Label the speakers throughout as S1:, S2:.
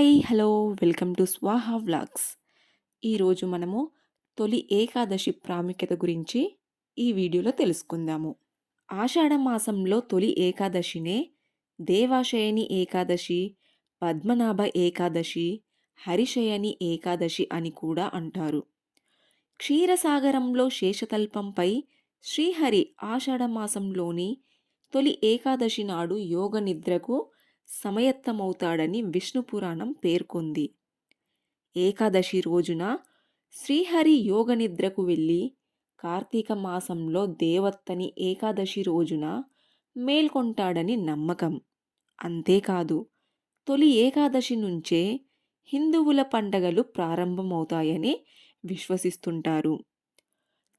S1: Hi hello welcome to Swaha vlogs. ఈరోజు మనము తొలి ఏకాదశి ప్రాముఖ్యత గురించి ఈ వీడియోలో తెలుసుకుందాము. ఆషాఢ మాసంలో తొలి ఏకాదశినే దేవాశయని ఏకాదశి పద్మనాభ ఏకాదశి హరిశయని ఏకాదశి అని కూడా అంటారు. క్షీరసాగరంలో శేషతల్పంపై శ్రీహరి ఆషాఢ మాసంలోని తొలి ఏకాదశి నాడు యోగ నిద్రకు సమయత్తమవుతాడని విష్ణు పురాణం పేర్కొంది. ఏకాదశి రోజున శ్రీహరి యోగ నిద్రకు వెళ్ళి కార్తీక మాసంలో దేవత్తని ఏకాదశి రోజున మేల్కొంటాడని నమ్మకం. అంతేకాదు తొలి ఏకాదశి నుంచే హిందువుల పండగలు ప్రారంభమవుతాయని విశ్వసిస్తుంటారు.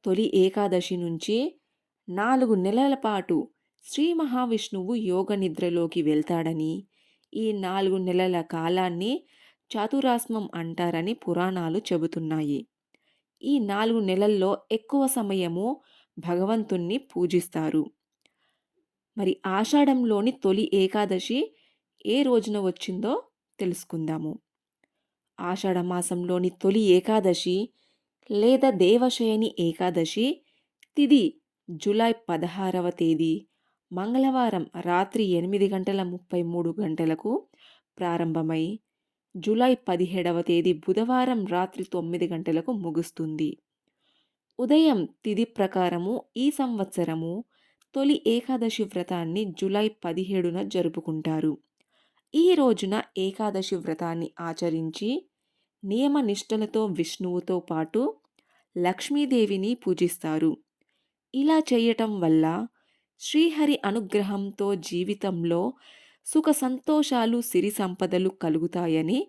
S1: తొలి ఏకాదశి నుంచి నాలుగు నెలల పాటు శ్రీ మహావిష్ణువు యోగ నిద్రలోకి వెళ్తాడని ఈ నాలుగు నెలల కాలాన్ని చాతురాస్మం అంటారని పురాణాలు చెబుతున్నాయి. ఈ నాలుగు నెలల్లో ఎక్కువ సమయము భగవంతుణ్ణి పూజిస్తారు. మరి ఆషాఢంలోని తొలి ఏకాదశి ఏ రోజున వచ్చిందో తెలుసుకుందాము. ఆషాఢ మాసంలోని తొలి ఏకాదశి లేదా దేవశయని ఏకాదశి తిది జూలై పదహారవ తేదీ మంగళవారం రాత్రి ఎనిమిది గంటల ముప్పై మూడు గంటలకు ప్రారంభమై జూలై పదిహేడవ తేదీ బుధవారం రాత్రి తొమ్మిది గంటలకు ముగుస్తుంది. ఉదయం తిది ప్రకారము ఈ సంవత్సరము తొలి ఏకాదశి వ్రతాన్ని జూలై పదిహేడున జరుపుకుంటారు. ఈ రోజున ఏకాదశి వ్రతాన్ని ఆచరించి నియమ నిష్టలతో విష్ణువుతో పాటు లక్ష్మీదేవిని పూజిస్తారు. ఇలా చేయటం వల్ల శ్రీహరి అనుగ్రహంతో జీవితంలో సుఖ సంతోషాలు సిరి సంపదలు కలుగుతాయని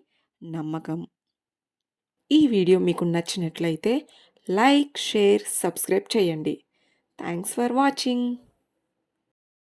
S1: నమ్మకం. ఈ వీడియో మీకు నచ్చినట్లయితే లైక్ షేర్ సబ్స్క్రైబ్ చేయండి. Thanks for watching.